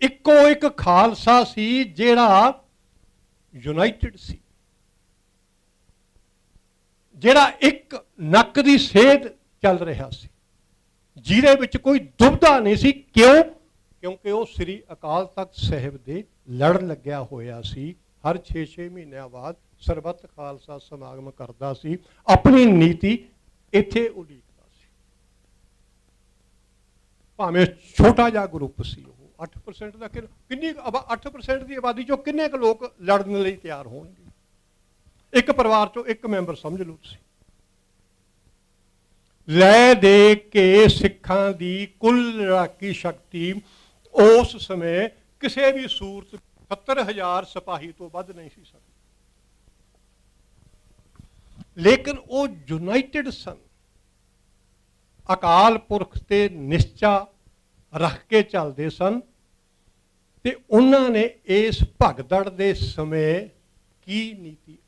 ਇੱਕੋ ਇੱਕ ਖਾਲਸਾ ਸੀ ਜਿਹੜਾ ਯੂਨਾਈਟਿਡ ਸੀ। ਜਿਹੜਾ ਇੱਕ ਨੱਕ ਦੀ ਸੇਧ ਚੱਲ ਰਿਹਾ ਸੀ। ਜਿਹਦੇ ਵਿੱਚ ਕੋਈ ਦੁਬਧਾ ਨਹੀਂ ਸੀ। ਕਿਉਂ? ਕਿਉਂਕਿ ਉਹ ਸ੍ਰੀ ਅਕਾਲ ਤਖਤ ਸਾਹਿਬ ਦੇ ਲੜਨ ਲੱਗਿਆ ਹੋਇਆ ਸੀ। ਹਰ 6-6 ਮਹੀਨਿਆਂ ਬਾਅਦ ਸਰਬੱਤ ਖਾਲਸਾ ਸਮਾਗਮ ਕਰਦਾ ਸੀ। ਆਪਣੀ ਨੀਤੀ ਇੱਥੇ ਉਲੀਕਦਾ ਸੀ। ਭਾਵੇਂ ਛੋਟਾ ਜਿਹਾ ਗਰੁੱਪ ਸੀ ਉਹ। 8% ਦਾ ਕਿੰਨ- ਕਿੰਨੀ ਕੁ ਆਬਾ- 8% ਦੀ ਆਬਾਦੀ ਚੋਂ ਕਿੰਨੇ ਕੁ ਲੋਕ ਲੜਨ ਲਈ ਤਿਆਰ ਹੋਣਗੇ ਇੱਕ ਪਰਿਵਾਰ ਚੋਂ ਇੱਕ ਮੈਂਬਰ ਸਮਝ ਲਓ ਤੁਸੀਂ ਲੈ ਦੇ ਕੇ ਸਿੱਖਾਂ ਦੀ ਕੁੱਲ ਲੜਾਕੀ ਸ਼ਕਤੀ ਉਸ ਸਮੇਂ ਕਿਸੇ ਵੀ ਸੂਰਤ 70000 ਸਿਪਾਹੀ ਤੋਂ ਵੱਧ ਨਹੀਂ ਸੀ ਸਕਦੀ ਲੇਕਿਨ ਉਹ ਯੂਨਾਈਟਿਡ ਸਨ ਅਕਾਲ ਪੁਰਖ ਤੇ ਨਿਸ਼ਚਾ ਰੱਖ ਕੇ ਚੱਲਦੇ ਸਨ ਤੇ ਉਹਨਾਂ ਨੇ ਇਸ ਭਗਦੜ ਦੇ ਸਮੇਂ ਕੀ ਨੀਤੀ